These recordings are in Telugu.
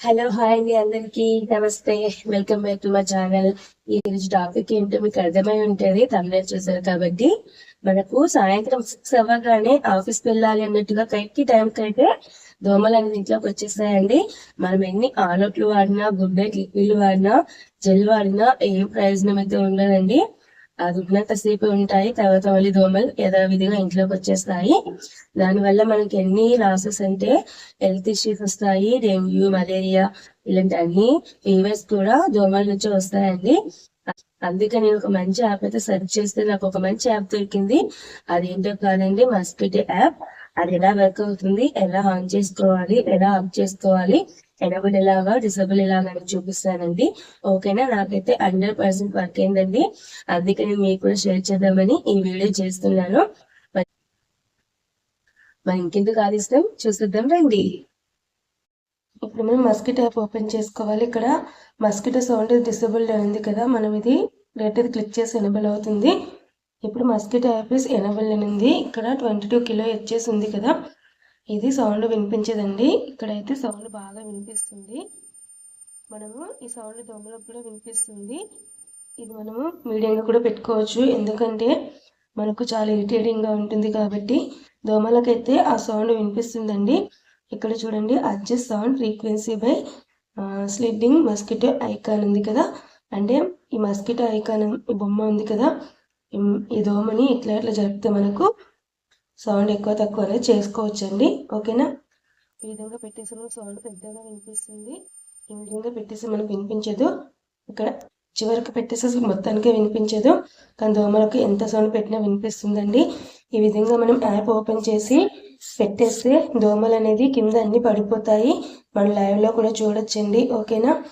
హలో హాయ్ అండి అందరికి. నమస్తే. Welcome back to my channel. ఈ రోజు టాపిక్ ఏంటో మీకు అర్థమై ఉంటది. తమిళ చూసారు కాబట్టి మనకు సాయంత్రం సిక్స్ అవ్వగానే ఆఫీస్ వెళ్ళాలి అన్నట్టుగా కరెక్ట్ టైం అయితే దోమలు అనేది ఇంట్లోకి వచ్చేస్తాయండి మనం ఎన్ని ఆలోట్లు వాడినా గుడ్ నైట్ లిక్విడ్ వాడినా జెల్ వాడినా ఏం ప్రయోజనం అయితే ఉండదండి. అది సేపు ఉంటాయి తర్వాత మళ్ళీ దోమలు యథావిధిగా ఇంట్లోకి వచ్చేస్తాయి. దానివల్ల మనకి ఎన్ని లాసెస్ అంటే హెల్త్ ఇష్యూస్ వస్తాయి డెంగ్యూ మలేరియా ఇలాంటి అన్ని ఫీవర్స్ కూడా దోమల నుంచి వస్తాయండి. అందుకే నేను ఒక మంచి యాప్ అయితే సెర్చ్ చేస్తే నాకు ఒక మంచి యాప్ దొరికింది. అది ఏంటో కాదండి మస్కిటో యాప్. అది ఎలా వర్క్ అవుతుంది? ఎలా ఆన్ చేసుకోవాలి? ఎలా ఆఫ్ చేసుకోవాలి? ఎనబుల్ ఎలాగా డిసబుల్ ఎలాగా అని చూపిస్తానండి. ఓకేనా? నాకైతే హండ్రెడ్ పర్సెంట్ వర్క్ అయిందండి. అందుకే మీకు కూడా షేర్ చేద్దామని ఈ వీడియో చేస్తున్నాను. మరి- ఇంకెందుకు ఆదిస్తాం చూసిద్దాం రండి. ఇప్పుడు మనం మస్కిటో యాప్ ఓపెన్ చేసుకోవాలి. ఇక్కడ మస్కిటో సౌండ్ డిసేబుల్డ్ ఉంది కదా మనం ఇది రెడ్ క్లిక్ చేసి ఎనబుల్ అవుతుంది. ఇప్పుడు మస్కిటో యాప్ ఇస్ అని ఉంది ఇక్కడ ట్వంటీ టూ కిలో హెచ్ఎస్ ఉంది కదా. ఇది సౌండ్ వినిపించదండి. ఇక్కడైతే సౌండ్ బాగా వినిపిస్తుంది. మనము ఈ సౌండ్ దొంగలకు కూడా వినిపిస్తుంది. ఇది మనము మీడియంగా కూడా పెట్టుకోవచ్చు. ఎందుకంటే మనకు చాలా ఇరిటేటింగ్గా ఉంటుంది కాబట్టి దోమలకైతే ఆ సౌండ్ వినిపిస్తుందండి. ఇక్కడ చూడండి adjust sound frequency by sliding mosquito icon ఉంది కదా. అంటే ఈ మస్కిటో ఐకాన్ బొమ్మ ఉంది కదా. ఈ- దోమని ఇట్లా ఇట్లా జరిపితే మనకు సౌండ్ ఎక్కువ తక్కువ అనేది చేసుకోవచ్చండి. ఓకేనా? ఈ విధంగా పెట్టేసి మనకు సౌండ్ పెద్దగా వినిపిస్తుంది. ఈ విధంగా పెట్టేసి మనకు వినిపించదు. ఇక్కడ చివరికి పెట్టేసి మొత్తానికే వినిపించదు. కానీ దోమలకు ఎంత సౌండ్ పెట్టినా వినిపిస్తుందండి. ఈ విధంగా మనం యాప్ ఓపెన్ చేసి పెట్టేస్తే దోమలు అనేది కింద అన్ని పడిపోతాయి. మనం లైవ్లో కూడా చూడొచ్చండి. ఓకేనా?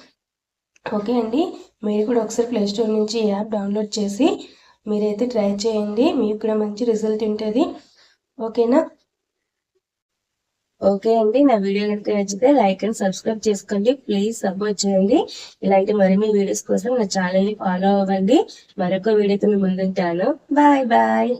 ఓకే అండి. మీరు కూడా ఒకసారి ప్లే స్టోర్ నుంచి ఈ యాప్ డౌన్లోడ్ చేసి మీరైతే ట్రై చేయండి. మీకు కూడా మంచి రిజల్ట్ ఉంటుంది. ఓకేనా? ఓకే అండి. నా వీడియో కనుక నచ్చితే లైక్ అండ్ సబ్స్క్రైబ్ చేసుకోండి. ప్లీజ్ సపోర్ట్ చేయండి. ఇలాంటి మరిన్ని వీడియోస్ కోసం నా ఛానల్ని ఫాలో అవ్వండి. మరొక వీడియోతో మీ ముందుంటాను. Bye bye.